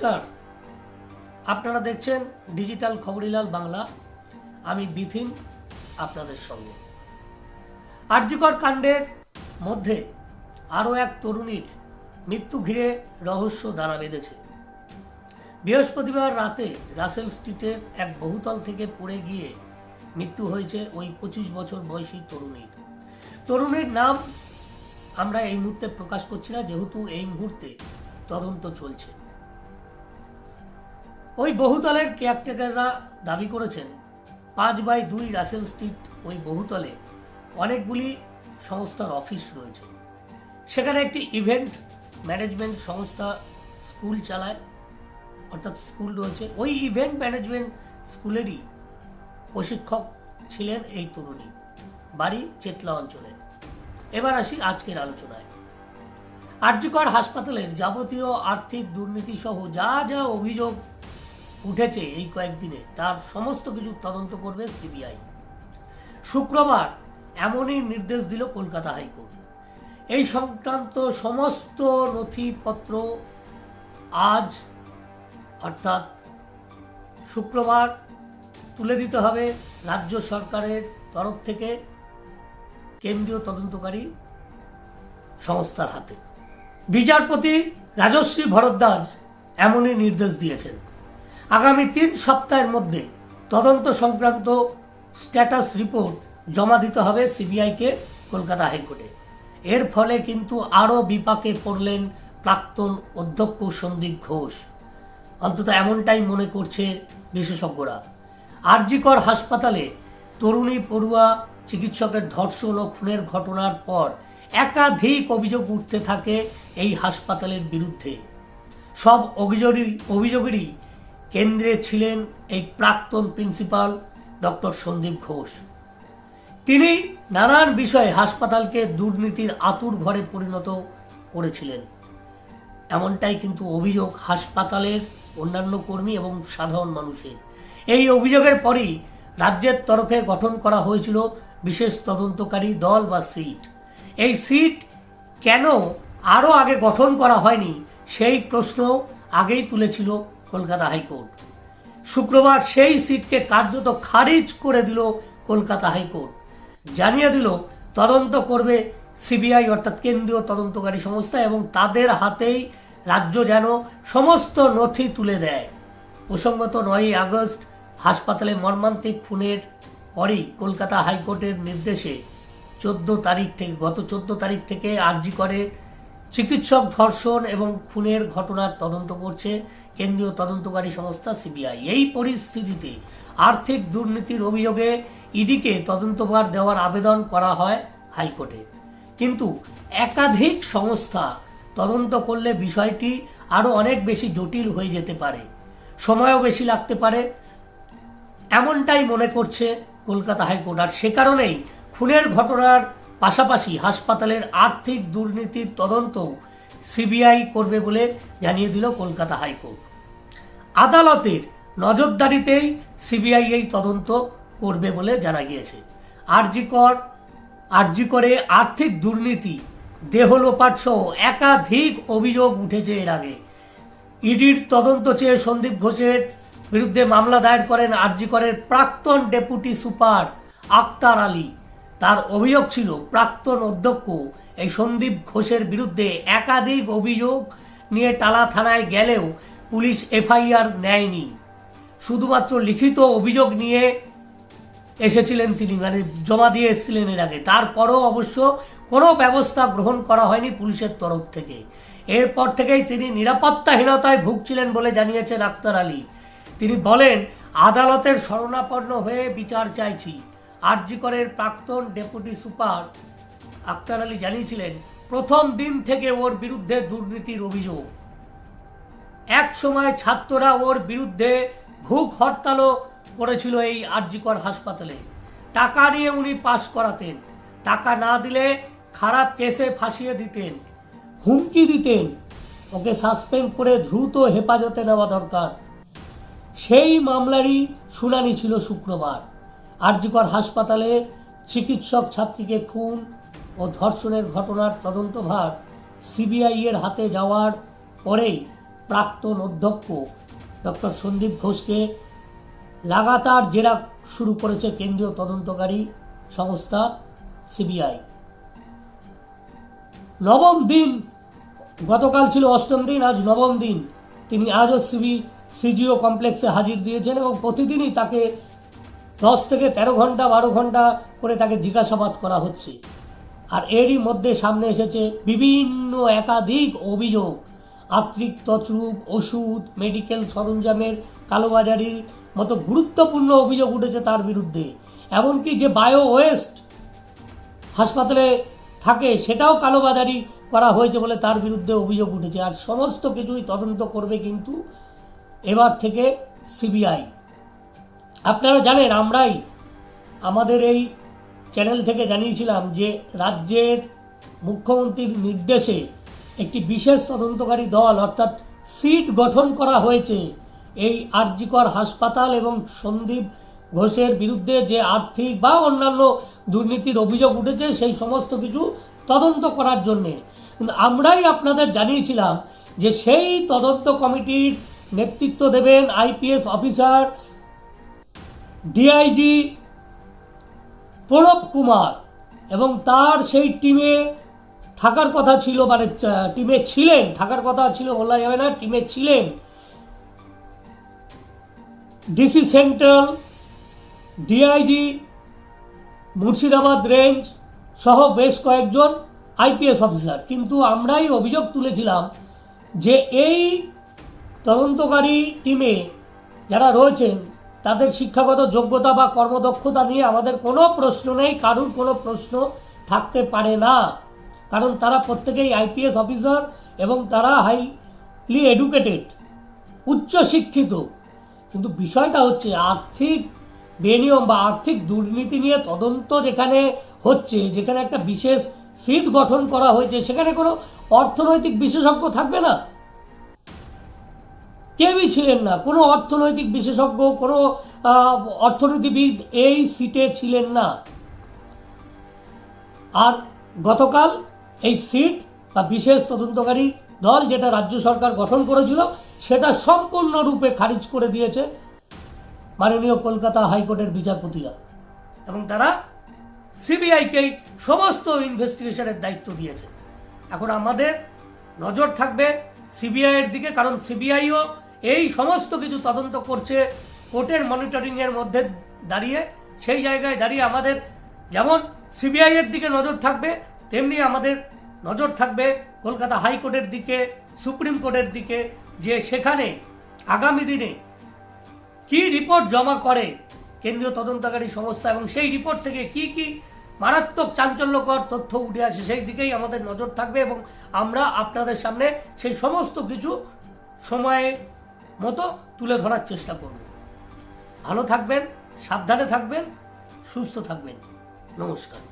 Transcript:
নমস্কার। আপনারা দেখছেন ডিজিটাল খবরিলাল বাংলা। আমি বিথিন আপনাদের সঙ্গে। আর্যিকর কাণ্ডের মধ্যে আরও এক তরুণীর মৃত্যু ঘিরে রহস্য দানা বেঁধেছে। বৃহস্পতিবার রাতে রাসেল স্ট্রিটের এক বহুতল থেকে পড়ে গিয়ে মৃত্যু হয়েছে ওই পঁচিশ বছর বয়সী তরুণীর। তরুণীর নাম আমরা এই মুহূর্তে প্রকাশ করছি না, যেহেতু এই মুহূর্তে তদন্ত চলছে। ওই বহুতলের কেয়ারটেকাররা দাবি করেছেন, পাঁচ বাই দুই রাসেল স্ট্রিট ওই বহুতলে অনেকগুলি সংস্থার অফিস রয়েছে। সেখানে একটি ইভেন্ট ম্যানেজমেন্ট সংস্থা স্কুল চালায়, অর্থাৎ স্কুল রয়েছে। ওই ইভেন্ট ম্যানেজমেন্ট স্কুলেরই প্রশিক্ষক ছিলেন এই তরুণী, বাড়ি চেতলা অঞ্চলে। এবার আসি আজকের আলোচনায়। আর্যকর হাসপাতালের যাবতীয় আর্থিক দুর্নীতি সহ যা যা অভিযোগ উঠেছে এই কয়েকদিনে। তার সমস্ত কিছু তদন্ত করবে সিবিআই। শুক্রবার এমনই নির্দেশ দিল কলকাতা হাইকোর্ট। এই সংক্রান্ত সমস্ত নথিপত্র আজ, অর্থাৎ শুক্রবার, তুলে দিতে হবে রাজ্য সরকারের তরফ থেকে কেন্দ্রীয় তদন্তকারী সংস্থার হাতে। বিচারপতি রাজশ্রী ভরদ্বাজ এমনই নির্দেশ দিয়েছেন। আগামী তিন সপ্তাহের মধ্যে তদন্ত সংক্রান্ত স্ট্যাটাস রিপোর্ট জমা দিতে হবে সিবিআইকে কলকাতা হাইকোর্টে। এর ফলে কিন্তু আরও বিপাকে পড়লেন প্রাক্তন অধ্যক্ষ সন্দীপ ঘোষ। অন্তত এমনটাই মনে করছে বিশেষজ্ঞরা। আরজিকর হাসপাতালে তরুণী পড়ুয়া চিকিৎসকের ধর্ষণ ও খুনের ঘটনার পর একাধিক অভিযোগ উঠতে থাকে এই হাসপাতালের বিরুদ্ধে। সব অভিযোগই অভিযোগেরই কেন্দ্রে ছিলেন এই প্রাক্তন প্রিন্সিপাল ডক্টর সন্দীপ ঘোষ। তিনি নানান বিষয়ে হাসপাতালকে দুর্নীতির আতুর ঘরে পরিণত করেছিলেন। এমনটাই কিন্তু অভিযোগ হাসপাতালের অন্যান্য কর্মী এবং সাধারণ মানুষের। এই অভিযোগের পরই রাজ্যের তরফে গঠন করা হয়েছিল বিশেষ তদন্তকারী দল বা সিট। এই সিট কেন আরও আগে গঠন করা হয়নি সেই প্রশ্ন আগেই তুলেছিল কলকাতা হাইকোর্ট। শুক্রবার সেই সিটকে কার্যত খারিজ করে দিল কলকাতা হাইকোর্ট। জানিয়ে দিল, তদন্ত করবে সিবিআই অর্থাৎ কেন্দ্রীয় তদন্তকারী সংস্থা এবং তাদের হাতেই রাজ্য যেন সমস্ত নথি তুলে দেয়। প্রসঙ্গত নয়ই আগস্ট হাসপাতালে মর্মান্তিক খুনের পরেই কলকাতা হাইকোর্টের নির্দেশে চোদ্দ তারিখ থেকে গত চোদ্দ তারিখ থেকে আরজি করে চিকিৎসক, ধর্ষণ এবং খুনের ঘটনার তদন্ত করছে কেন্দ্রীয় তদন্তকারী সংস্থা সিবিআই। এই পরিস্থিতিতে আর্থিক দুর্নীতির অভিযোগে ইডিকে তদন্তভার দেওয়ার আবেদন করা হয় হাইকোর্টে। কিন্তু একাধিক সংস্থা তদন্ত করলে বিষয়টি আরও অনেক বেশি জটিল হয়ে যেতে পারে, সময়ও বেশি লাগতে পারে। এমনটাই মনে করছে কলকাতা হাইকোর্ট। আর সে কারণেই খুনের ঘটনার পাশাপাশি হাসপাতালের আর্থিক দুর্নীতির তদন্ত সিবিআই করবে বলে জানিয়ে দিল কলকাতা হাইকোর্ট। আদালতের নজরদারিতেই সিবিআই এই তদন্ত করবে বলে জানা গিয়েছে। আরজিকর আরজি করে আর্থিক দুর্নীতি, দেহ লোপাট সহ একাধিক অভিযোগ উঠেছে এর আগে। ইডির তদন্ত চেয়ে সন্দীপ ঘোষের বিরুদ্ধে মামলা দায়ের করেন আরজিকরের প্রাক্তন ডেপুটি সুপার আক্তার আলী। তার অভিযোগ ছিল, প্রাক্তন অধ্যক্ষ এই সন্দীপ ঘোষের বিরুদ্ধে একাধিক অভিযোগ নিয়ে টালা থানায় গেলেও পুলিশ এফআইআর নেয়নি। শুধুমাত্র লিখিত অভিযোগ নিয়ে এসেছিলেন তিনি মানে জমা দিয়ে এসেছিলেন এর আগে। তারপরও অবশ্য কোনো ব্যবস্থা গ্রহণ করা হয়নি পুলিশের তরফ থেকে। এরপর থেকেই তিনি নিরাপত্তাহীনতায় ভুগছিলেন বলে জানিয়েছেন আক্তার আলী। তিনি বলেন, আদালতের শরণাপন্ন হয়ে বিচার চাইছি। আরজিকরের প্রাক্তন ডেপুটি সুপার আক্তার আলী জানিয়েছিলেন, প্রথম দিন থেকে ওর বিরুদ্ধে দুর্নীতির অভিযোগ। এক সময় ছাত্ররা ওর বিরুদ্ধে ভুক হরতালও করেছিল এই আরজিকর হাসপাতালে। টাকা নিয়ে উনি পাশ করাতেন। টাকা না দিলে খারাপ কেসে ফাঁসিয়ে দিতেন, হুমকি দিতেন। ওকে সাসপেন্ড করে দ্রুত হেফাজতে নেওয়া দরকার। সেই মামলারই শুনানি ছিল শুক্রবার। আরজিকর হাসপাতালে চিকিৎসক ছাত্রীকে খুন ও ধর্ষণের ঘটনার তদন্তভার সিবিআই এর হাতে যাওয়ার পরেই প্রাক্তন অধ্যক্ষ ডক্টর সন্দীপ ঘোষকে লাগাতার জেরা শুরু করেছে কেন্দ্রীয় তদন্তকারী সংস্থা সিবিআই। নবম দিন, গতকাল ছিল অষ্টম দিন, আজ নবম দিন। তিনি আজও সিবি, সিজিও কমপ্লেক্সে হাজির দিয়েছেন এবং প্রতিদিনই তাকে দশ থেকে তেরো ঘণ্টা, বারো ঘণ্টা করে তাকে জিজ্ঞাসাবাদ করা হচ্ছে। আর এরই মধ্যে সামনে এসেছে বিভিন্ন একাধিক অভিযোগ। আত্রিক তছরূপ ওষুধ, মেডিকেল সরঞ্জামের কালোবাজারির মতো গুরুত্বপূর্ণ অভিযোগ উঠেছে তার বিরুদ্ধে। এমনকি যে বায়ো ওয়েস্ট হাসপাতালে থাকে, সেটাও কালোবাজারি করা হয়েছে বলে তার বিরুদ্ধে অভিযোগ উঠেছে। আর সমস্ত কিছুই তদন্ত করবে কিন্তু এবার থেকে সিবিআই। আপনারা জানেন, আমরাই আমাদের এই চ্যানেল থেকে জানিয়েছিলাম যে রাজ্যের মুখ্যমন্ত্রীর নির্দেশে একটি বিশেষ তদন্তকারী দল, অর্থাৎ সিট গঠন করা হয়েছে। এই আরজিকর হাসপাতাল এবং সন্দীপ ঘোষের বিরুদ্ধে যে আর্থিক বা অন্যান্য দুর্নীতির অভিযোগ উঠেছে, সেই সমস্ত কিছু তদন্ত করার জন্যে। কিন্তু আমরাই আপনাদের জানিয়েছিলাম যে সেই তদন্ত কমিটির নেতৃত্ব দেবেন IPS officer DIG Pranab Kumar এবং তার সেই টিমে থাকার কথা ছিল মানে টিমে ছিলেন, থাকার কথা ছিল বলা যাবে না টিমে ছিলেন DC central DIG Murshidabad range সহ বেশ কয়েকজন আইপিএস অফিসার কিন্তু আমরাই অভিযোগ তুলেছিলাম যে এই তদন্তকারী টিমে যারা রয়েছেন তাদের শিক্ষাগত যোগ্যতা বা কর্মদক্ষতা নিয়ে আমাদের কোনো প্রশ্ন নেই, কারুর কোনো প্রশ্ন থাকতে পারে না। কারণ তারা প্রত্যেকেই আইপিএস অফিসার এবং তারা হাইলি এডুকেটেড উচ্চ শিক্ষিত। কিন্তু বিষয়টা হচ্ছে আর্থিক বেনিয়ম বা আর্থিক দুর্নীতি নিয়ে তদন্ত যেখানে হচ্ছে, যেখানে একটা বিশেষ সিট গঠন করা হয়েছে, সেখানে কোনো অর্থনৈতিক বিশেষজ্ঞ থাকবে না। কেউই ছিলেন না। কোনো অর্থনৈতিক বিশেষজ্ঞ, কোনো অর্থনীতিবিদ এই সিটে ছিলেন না। আর গতকাল এই সিট বা বিশেষ তদন্তকারী দল যেটা রাজ্য সরকার গঠন করেছিল, সেটা সম্পূর্ণরূপে খারিজ করে দিয়েছে মাননীয় কলকাতা হাইকোর্টের বিচারপতিরা। এবং তারা সিবিআইকেই সমস্ত ইনভেস্টিগেশনের দায়িত্ব দিয়েছে। এখন আমাদের নজর থাকবে সিবিআইয়ের দিকে, কারণ সিবিআইও এই সমস্ত কিছু তদন্ত করছে কোর্টের মনিটরিংয়ের মধ্যে দাঁড়িয়ে, সেই জায়গায় দাঁড়িয়ে আমাদের যেমন সিবিআইয়ের দিকে নজর থাকবে, তেমনি আমাদের নজর থাকবে কলকাতা হাইকোর্টের দিকে, সুপ্রিম কোর্টের দিকে, যে সেখানে আগামী দিনে কি রিপোর্ট জমা করে কেন্দ্রীয় তদন্তকারী সংস্থা এবং সেই রিপোর্ট থেকে কি কি মারাত্মক চাঞ্চল্যকর তথ্য উঠে আসে সেই দিকেই আমাদের নজর থাকবে এবং আমরা আপনাদের সামনে সেই সমস্ত কিছু সময়ে মতো তুলে ধরার চেষ্টা করব। ভালো থাকবেন সাবধানে থাকবেন সুস্থ থাকবেন। নমস্কার।